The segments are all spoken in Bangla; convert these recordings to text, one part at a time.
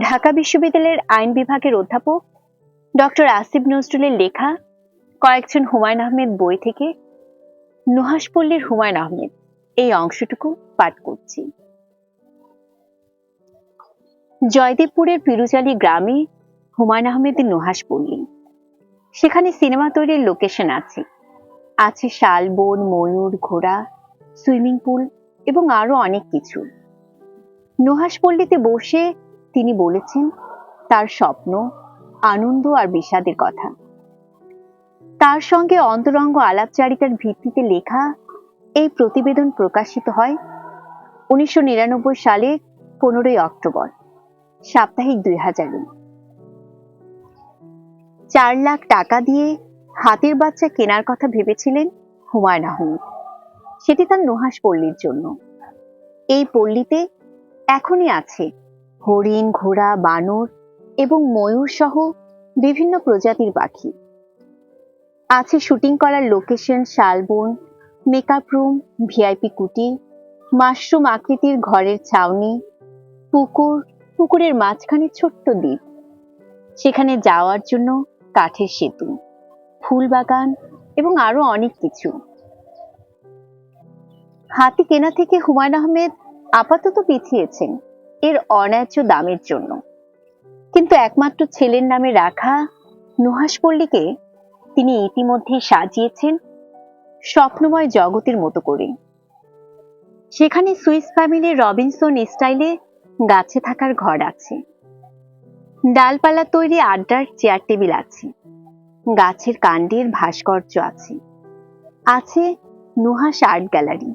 ঢাকা বিশ্ববিদ্যালয়ের আইন বিভাগের অধ্যাপক, ডক্টর আসিফ নজরুলের লেখা, কয়েকজন হুমায়ুন আহমেদ বই থেকে নুহাসপল্লীর হুমায়ুন আহমেদ। এই অংশটুকু পাঠ করছি। জয়দেবপুরের পিরুজালি গ্রামে হুমায়ুন আহমেদের নুহাসপল্লী সেখানে সিনেমা তৈরির লোকেশন আছে। আছে শাল, বন, ময়ূর, ঘোড়া, সুইমিং পুল এবং আরও অনেক কিছু। নুহাসপল্লীতে বসে তিনি বলেছেন, তার স্বপ্ন আনন্দ আর বিষাদের কথা। তার সঙ্গে অন্তরঙ্গ আলাপচারিতার ভিত্তিতে লেখা এই প্রতিবেদন প্রকাশিত হয় উনিশশো সালের পনেরোই অক্টোবর, সাপ্তাহিক দুই হাজারে চার লাখ টাকা দিয়ে হাতের বাচ্চা কেনার কথা ভেবেছিলেন হুমায়ুন আহমেদ। সেটি তার নুহাস পল্লীর জন্য। এই পল্লীতে এখনই আছে হরিণ, ঘোড়া, বানর এবং ময়ূর সহ বিভিন্ন প্রজাতির পাখি। আছে শুটিং করার লোকেশন শালবন, মেকআপ রুম, ভিআইপি কুটি মাশরুম আকৃতির ঘরের ছাউনি, পুকুর, পুকুরের মাঝখানে ছোট্ট দ্বীপ। সেখানে যাওয়ার জন্য কাঠের সেতু, ফুল বাগান এবং আরও অনেক কিছু। হাতি কেনা থেকে হুমায়ুন আহমেদ আপাতত পিছিয়েছেন। এর অন্যায্য দামের জন্য। কিন্তু একমাত্র ছেলের নামে রাখা নুহাস পল্লীকে তিনি ইতিমধ্যে সাজিয়েছেন স্বপ্নময় জগতের মতো করে। সেখানে সুইস ফ্যামিলির রবিনসন স্টাইলে গাছে থাকার ঘর আছে। ডালপালা তৈরি আড্ডার চেয়ার টেবিল আছে। গাছের কাণ্ডের ভাস্কর্য আছে। আছে নুহাস আর্ট গ্যালারি।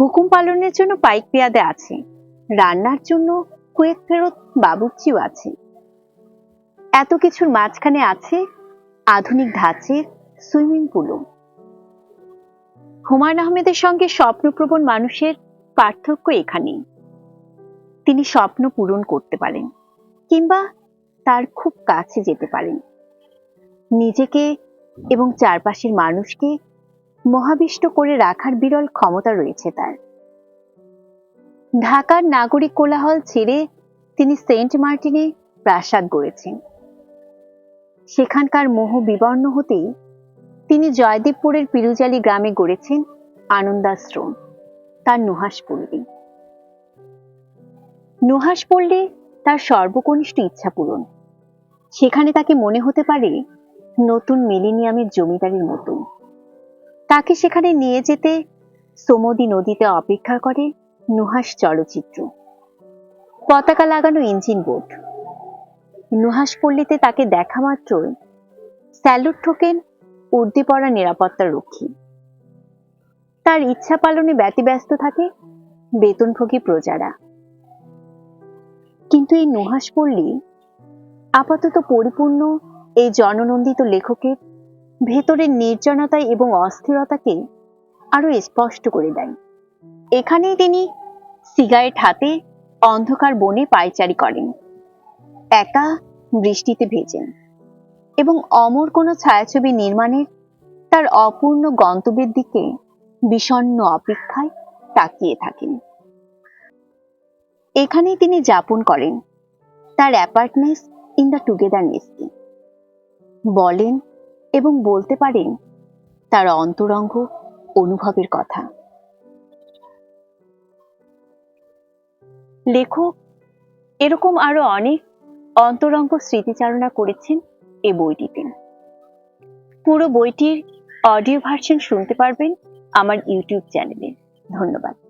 হুকুম পালনের জন্য পাইক পেয়াদে আছে। রান্নার জন্য কুয়েত ফেরত বাবুর্চিও আছে। এত কিছুর মাঝখানে আছে আধুনিক ধাঁচের সুইমিং পুলও। হুমায়ুন আহমেদের সঙ্গে স্বপ্নপ্রবণ মানুষের পার্থক্য এখানেই। তিনি স্বপ্ন পূরণ করতে পারেন কিংবা তার খুব কাছে যেতে পারেন। নিজেকে এবং চারপাশের মানুষকে মহাবিষ্ট করে রাখার বিরল ক্ষমতা রয়েছে তার। ঢাকার নাগরিক কোলাহল ছেড়ে তিনি সেন্ট মার্টিনে প্রাসাদ গড়েছেন। সেখানকার মোহ বিবর্ণ হতেই তিনি জয়দেবপুরের পিরুজালি গ্রামে গড়েছেন আনন্দাশ্রম, তার নুহাস পল্লী নুহাস পল্লী তার সর্বকনিষ্ঠ ইচ্ছা পূরণ। সেখানে তাকে মনে হতে পারে নতুন মিলিনিয়ামের জমিদারির মতো তাকে সেখানে নিয়ে যেতে সোমদি নদীতে অপেক্ষা করে নুহাস চলচ্চিত্র। পতাকা লাগানো ইঞ্জিন বোট। নুহাস পল্লীতে তাকে দেখা মাত্রই স্যালুট ঠোকেন উর্দি পড়া নিরাপত্তা রক্ষী। তার ইচ্ছা পালনে ব্যতিব্যস্ত থাকে বেতনভোগী প্রজারা। কিন্তু এই নুহাস পল্লী আপাতত পরিপূর্ণ এই জননন্দিত লেখকের ভেতরের নির্জনতা এবং অস্থিরতাকে আরও স্পষ্ট করে দেয়। এখানেই তিনি সিগারেট হাতে অন্ধকার বনে পায়চারি করেন। একা বৃষ্টিতে ভেজেন এবং অমর কোনো ছায়াছবি নির্মাণের তার অপূর্ণ গন্তব্যের দিকে বিষণ্ণ অপেক্ষায় তাকিয়ে থাকেন। এখানেই তিনি যাপন করেন তার অ্যাপার্টনেস ইন দ্য টুগেদারনেসকে বলেন এবং বলতে পারেন তার অন্তরঙ্গ অনুভবের কথা। লেখক এরকম আরও অনেক অন্তরঙ্গ স্মৃতিচারণা করেছেন এ বইটিতে। পুরো বইটির অডিও ভার্সন শুনতে পারবেন আমার ইউটিউব চ্যানেলে ধন্যবাদ।